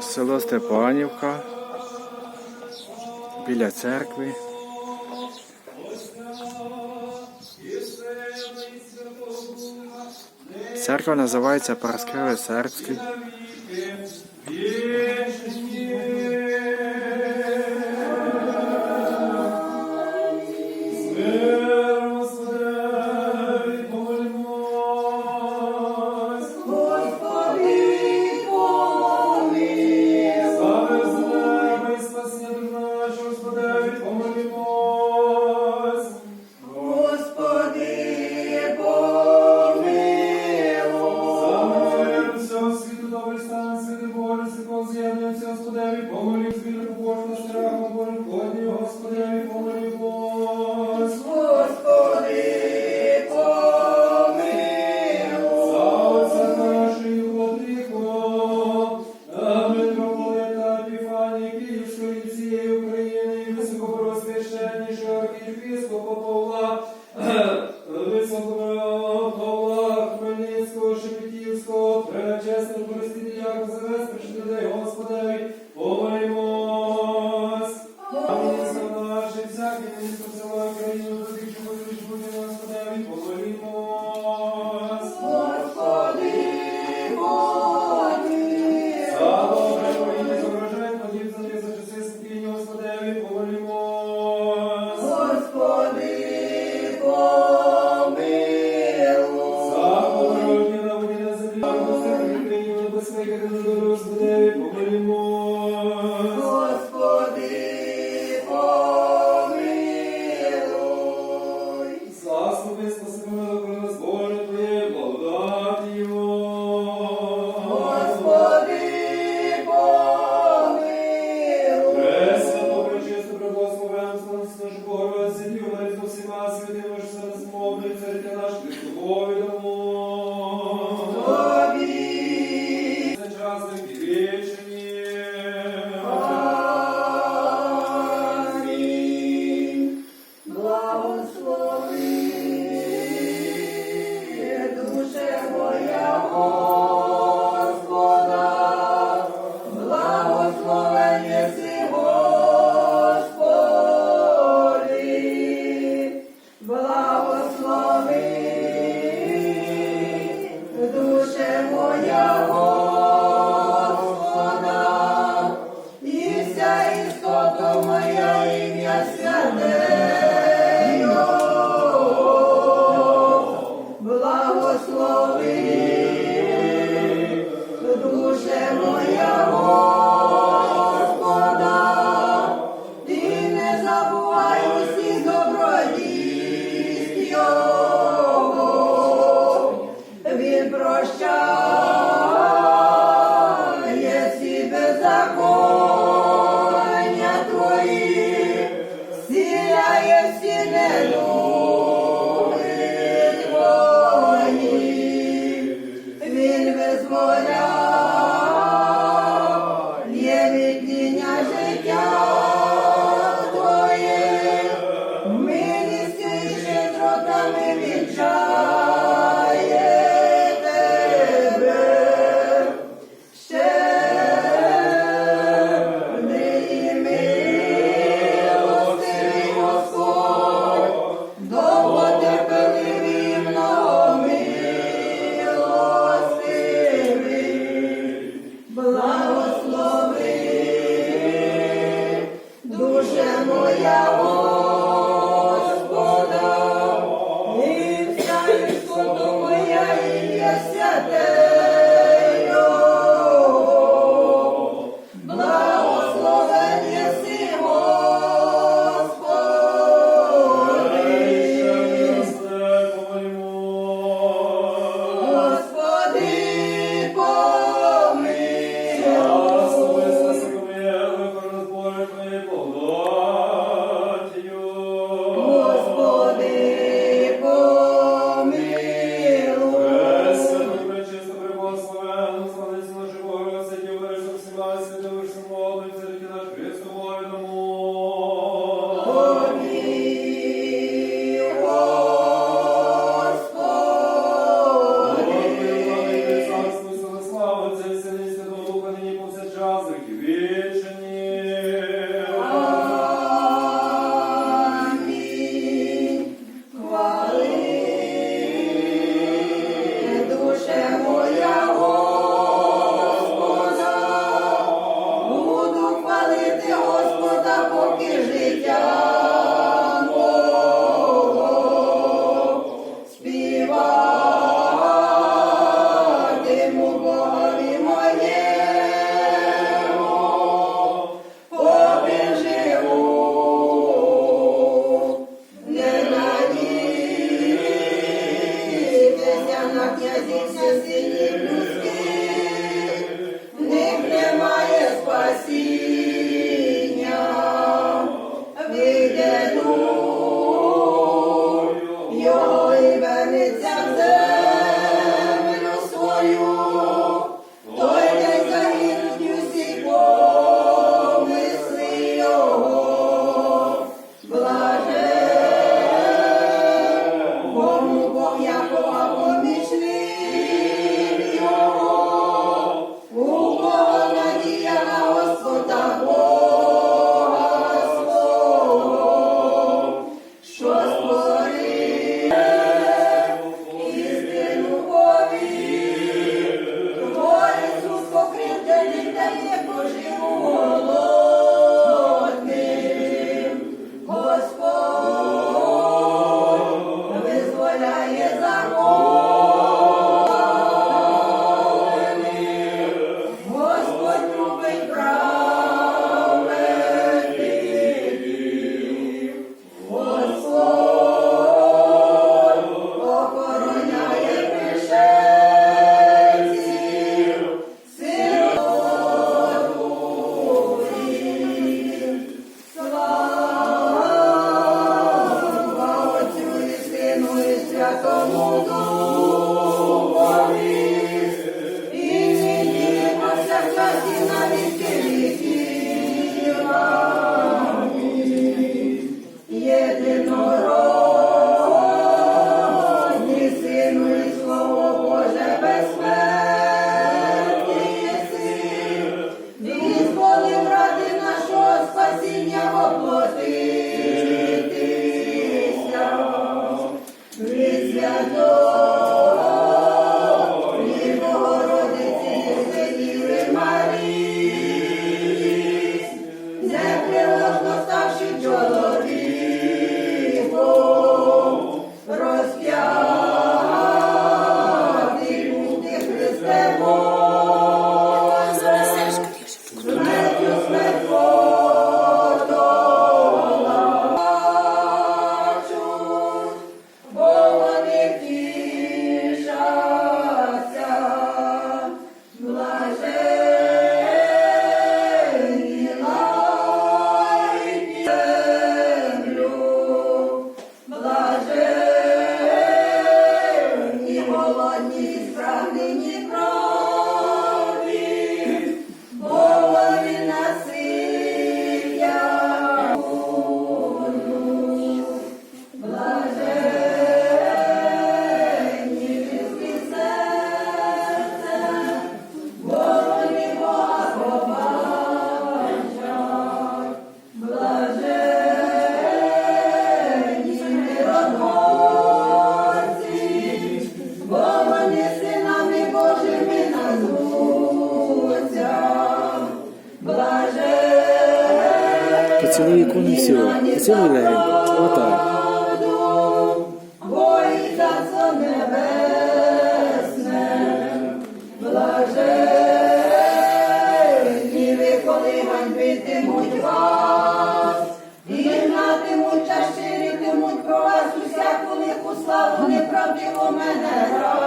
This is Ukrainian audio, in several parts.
Село, Степанівка. Біля церкви. Церква називається Параскеве Сербський. glory спасіння, вийде дух. Вас усяку лиху славу неправдиву мене раді.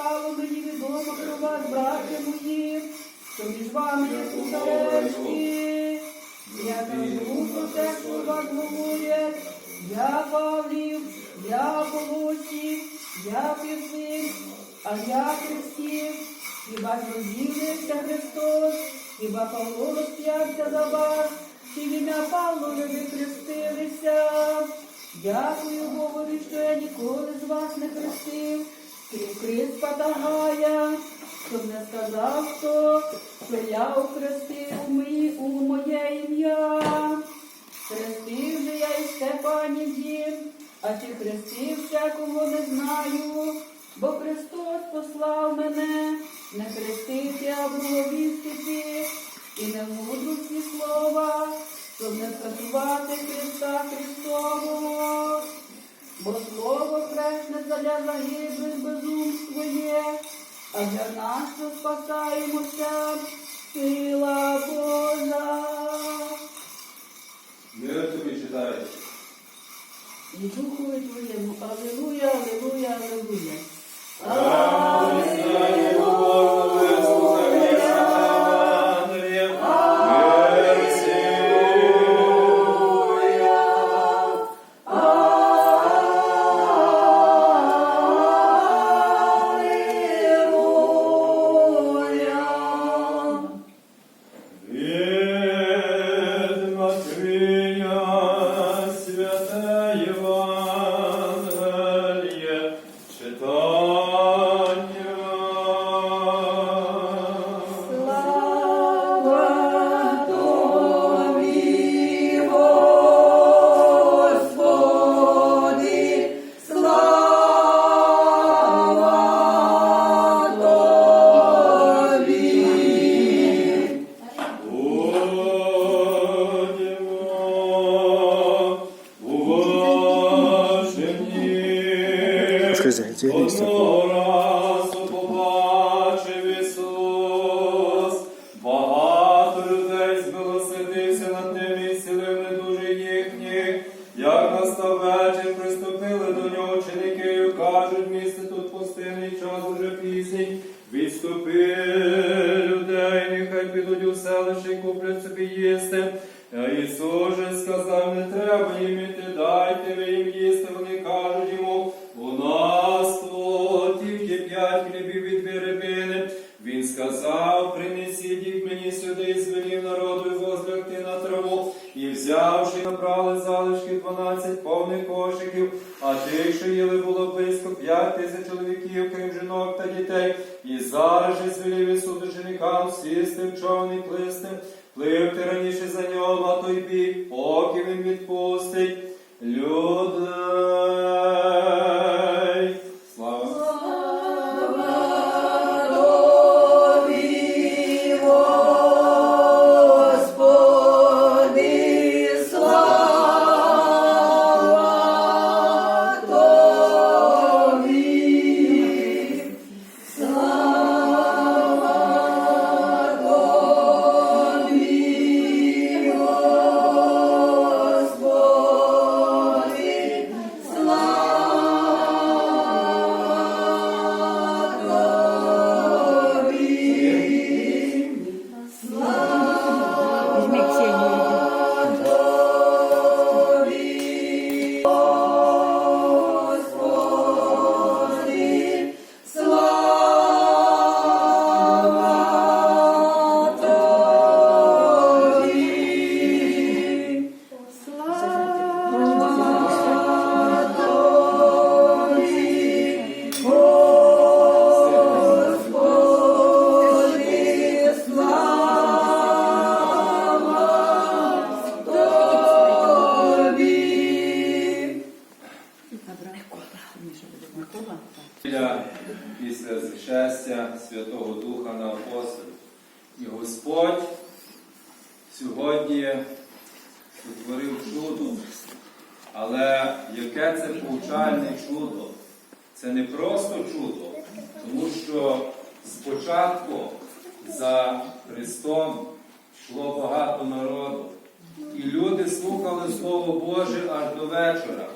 Стало мені відомо про вас, браття мої, що між вами є суперечки. Я кажу про те, що вас говорять, я Павлів, я Волосів, я Півсин, а я Христів, хіба ж розділився Христос, хіба Павло розп'явся за вас, чи в ім'я Павлове ви хрестилися. Дякую Богові, що я ніколи з вас не хрестив, крім Криспа та Гая, щоб не сказав хто, що я охрестив мої у моє ім'я. Хрестив же я і Степанів дім, а чи хрестив всякого не знаю, бо Христос послав мене, не хрестив я в Благовістиці, і не в мудрості слова, щоб не скасувати Христа Христового. Бо слово хресне для загиблих безумство є, а для нас, що спасаємося, сила Божа. Мир тобі читаєш. І духові твоєму, алілуя, алілуя, алілуя. Від 我错了 взявши, залишки дванадцять повних кошиків, а тих, що їли, було близько п'ять тисяч чоловіків, крім жінок та дітей. І зараз же звелів суду женикам сісти в човни і плисти, пливти раніше за нього на той бік, поки він відпустить людей. Господь сьогодні утворив чудо. Але яке це повчальне чудо? Це не просто чудо, тому що спочатку за Христом йшло багато народу. І люди слухали Слово Боже аж до вечора.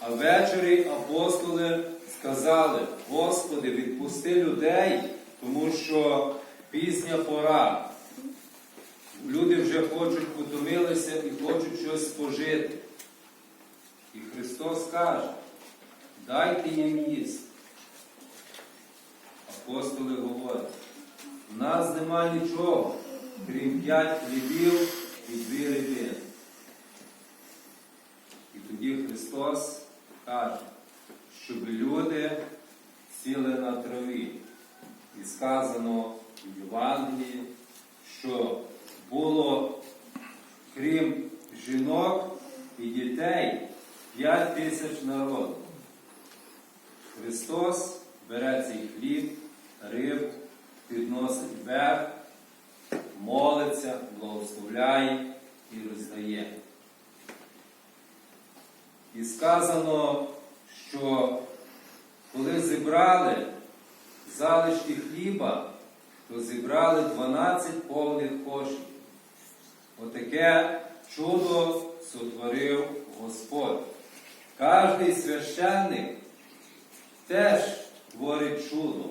А ввечері апостоли сказали, Господи, відпусти людей, тому що пізня пора. Люди вже хочуть потомилися і хочуть щось спожити. І Христос каже, дайте їм їсти. Апостоли говорять, в нас нема нічого, крім п'ять хлібів і дві рибини. І тоді Христос каже, щоб люди сіли на траві. І сказано в Євангелії, що було, крім жінок і дітей, п'ять тисяч народу. Христос бере цей хліб, риб, підносить вверх, молиться, благословляє і роздає. І сказано, що коли зібрали залишки хліба, то зібрали 12 повних кошів. Отаке чудо сотворив Господь. Кожний священник теж творить чудо,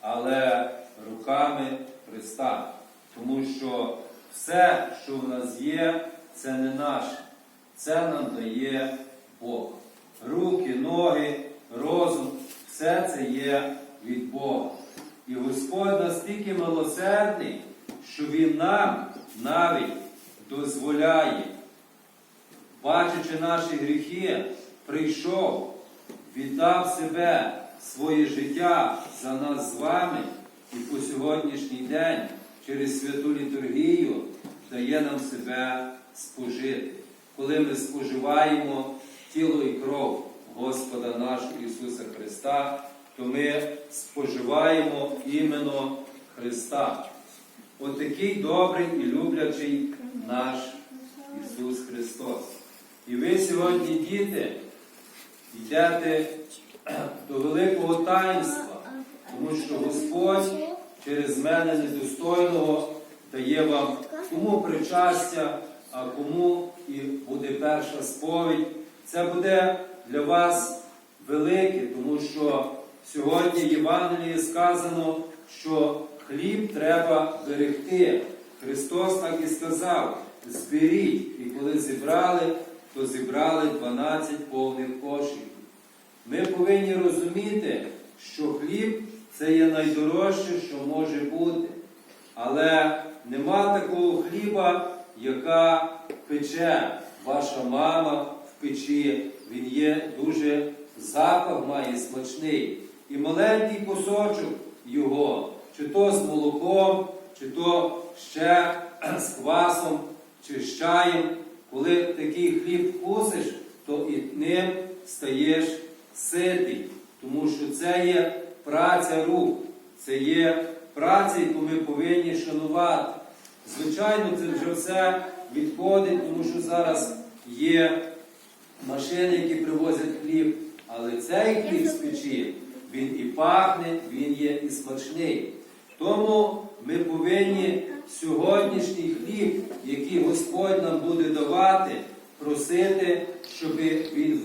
але руками Христа. Тому що все, що в нас є, це не наше. Це нам дає Бог. Руки, ноги, розум, все це є від Бога. І Господь настільки милосердний, що Він нам навіть дозволяє, бачачи наші гріхи, прийшов, віддав себе, своє життя за нас з вами і по сьогоднішній день через святу літургію дає нам себе спожити. Коли ми споживаємо тіло і кров Господа нашого Ісуса Христа, то ми споживаємо іменно Христа. Отакий добрий і люблячий наш Ісус Христос. І ви сьогодні, діти, йдете до великого таїнства, тому що Господь через мене недостойного дає вам кому причастя, а кому і буде перша сповідь. Це буде для вас велике, тому що сьогодні в Євангелії сказано, що хліб треба берегти. Христос так і сказав: зберіть. І коли зібрали, то зібрали 12 повних кошиків. Ми повинні розуміти, що хліб це є найдорожче, що може бути. Але нема такого хліба, яка пече ваша мама в печі. Він є дуже запах має смачний. І маленький кусочок його, чи то з молоком, чи то ще з квасом, чи з чаєм. Коли такий хліб вкусиш, то і ним стаєш ситий, тому що це є праця рук, це є праця, яку ми повинні шанувати. Звичайно, це вже все відходить, тому що зараз є машини, які привозять хліб, але цей хліб з печі, він і пахне, він є і смачний. Тому ми повинні сьогоднішній хліб, який Господь нам буде давати, просити, щоб він в нас.